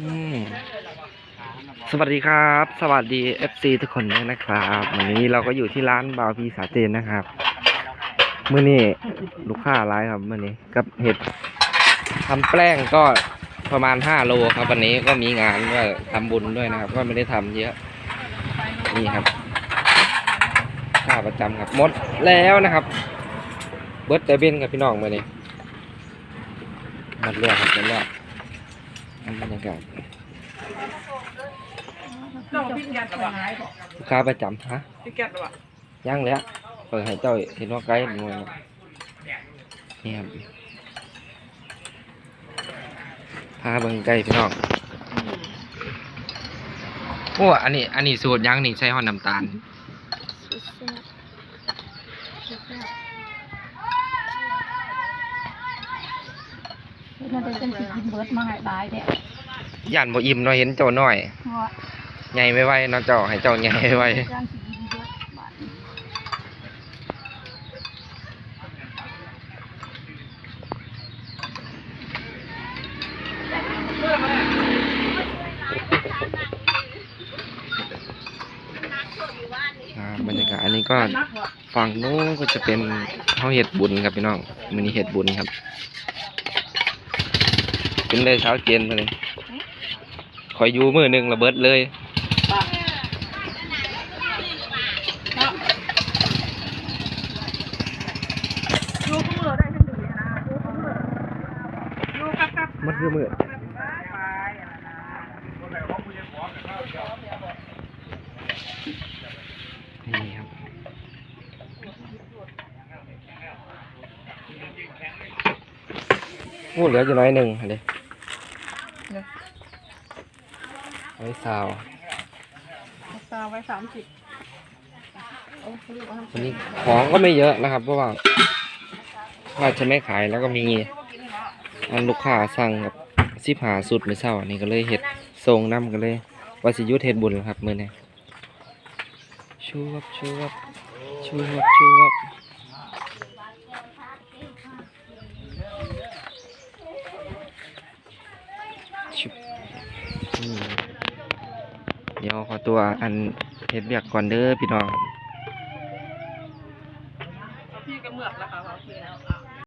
อืมสวัสดีครับ สวัสดี FC ทุกคนด้วยนะครับ วันนี้เราก็อยู่ที่ร้านบาวพีสาเจนนะครับเมื่อนี้ลูกค้าร้ายครับเมื่อนี้กับเห็ดทำแป้งก็ประมาณ5โลครับ วันนี้ก็มีงานด้วยทำบุญด้วยนะครับ ก็ไม่ได้ทำเยอะ นี่ครับค่าประจำครับหมดแล้วนะครับ เบิร์ดเดบินกับพี่น้องมื่อนี้หมดแล้วครับหมดแล้ว บรรยากาศเจ้าพี่แกนหรือเปล่าลูกค้าประจำฮะพี่แกนหรือเปล่าย่างเลยอะเปิดให้เจ้าเห็นว่าไกด์มวยแล้วนี่ครับพาเบิ่งไกด์พี่น้องโอ้อันนี้ อันนี้สูตรย่างนี่ใช้ห่อนน้ำตาล มันเป็นจังสิกินเบิดมาให้หลายแท้ย่านบ่อิ่มเนาะเห็นเจ้าน้อยเพราะว่าใหญ่ไม่ไหวเนาะเจ้าให้เจ้าใหญ่ไว้จังสิกินเบิดบาดนี้อ่าบรรยากาศอันนี้ก็ฝั่งนู้นก็จะเป็นเขาเห็ดบุญครับพี่น้องมือนี้เห็ดบุญครับ กินได้เช้าเจนมาเลยคอยอยู่มือหนึ่งระเบิดเลยป่ะลูกเมื่อได้ทั้งหมดเลยนะลูกเมื่อลูกกับกับมันคือมือไปนี่ครับพูดเหลือจะน้อยหนึ่งเดี๋ยว ไว้ซาวตาไว้สามสิบโอ้ลูกเอาวันนี้ของก็ไม่เยอะนะครับ เพราะว่าว่าจะไม่ขายแล้วก็มีอันลูกค้าสั่งกับสิบหาสุดไม่เศร้านี่ก็เลยเห็ดทรงน้ำกันเลยว่าสิอยุทธเห็ดบุญแล้วครับมือนี้ชูวับชูวับชูวับชูวับชุบ เดี๋ยวขอตัวอันเฮ็ดเบียกก่อนเด้อพี่น้องพี่ก็เมือกแล้วค่ะพี่แล้ว